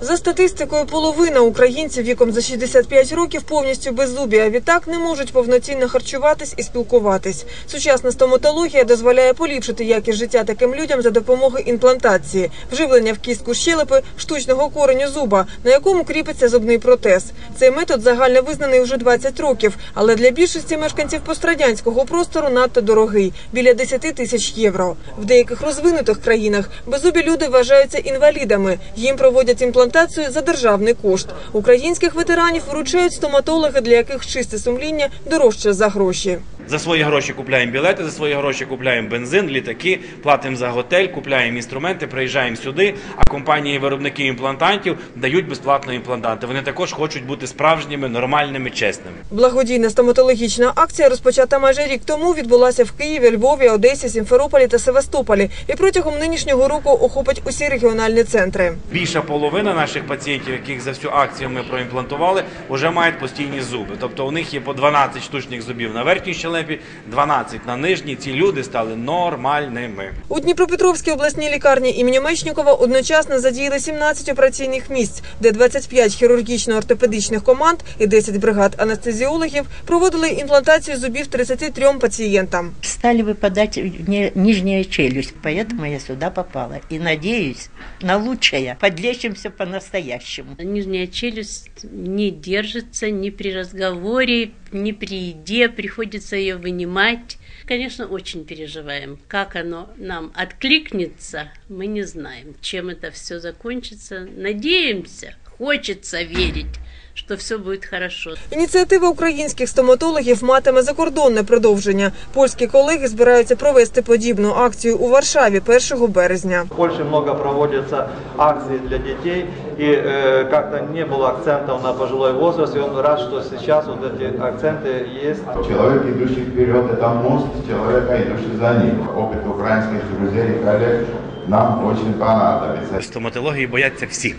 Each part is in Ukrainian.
За статистикою, половина українців віком за 65 років повністю беззубі, а відтак не можуть повноцінно харчуватись і спілкуватись. Сучасна стоматологія дозволяє поліпшити якість життя таким людям за допомогою імплантації, вживлення в кістку щелепи штучного кореню зуба, на якому кріпиться зубний протез. Цей метод загально визнаний вже 20 років, але для більшості мешканців пострадянського простору надто дорогий біля 10 тисяч євро. В деяких розвинутих країнах беззубі люди вважаються інвалідами. Їм проводять імплантацію за державний кошт. Українських ветеранів вручають стоматологи, для яких чисте сумління дорожче за гроші. За свої гроші купляємо білети, за свої гроші купляємо бензин, літаки, платимо за готель, купляємо інструменти, приїжджаємо сюди. А компанії виробники імплантантів дають безплатно імплантанти. Вони також хочуть бути справжніми, нормальними, чесними. Благодійна стоматологічна акція, розпочата майже рік тому, відбулася в Києві, Львові, Одесі, Сімферополі та Севастополі. І протягом нинішнього року охопить усі регіональні центри. Більша половина наших пацієнтів, яких за всю акцію ми проімплантували, вже мають постійні зуби. Тобто у них є по 12 штучних зубів на верхній щелепі, 12 на нижній. Ці люди стали нормальними. У Дніпропетровській обласній лікарні імені Мечнікова одночасно задіяли 17 операційних місць, де 25 хірургічно-ортопедичних команд і 10 бригад анестезіологів проводили імплантацію зубів 33 пацієнтам. Стали выпадать мне нижняя челюсть, поэтому я сюда попала. И надеюсь на лучшее. Подлечимся по-настоящему. Нижняя челюсть не держится ни при разговоре, ни при еде, приходится ее вынимать. Конечно, очень переживаем. Как оно нам откликнется, мы не знаем. Чем это все закончится. Надеемся, хочется верить, что все будет хорошо. Ініціатива українських стоматологів матиме закордонне продовження. Польські колеги збираються провести подібну акцію у Варшаві 1 березня. В Польше много проводятся акций для детей, и э, как-то не было акцентов на пожилой возраст, и он рад, что сейчас вот эти акценты есть. Человек, идущий вперед, это мост человека, идущий за ним. Опыт украинских друзей и коллег нам очень понадобится. Стоматології бояться всі.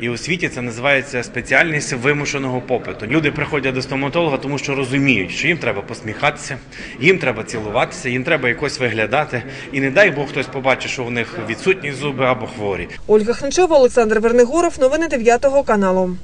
І у світі це називається спеціальність вимушеного попиту. Люди приходять до стоматолога, тому що розуміють, що їм треба посміхатися, їм треба цілуватися, їм треба якось виглядати. І не дай Бог хтось побачить, що у них відсутні зуби або хворі. Ольга Хничова, Олександр Вернигоров. Новини 9 каналу.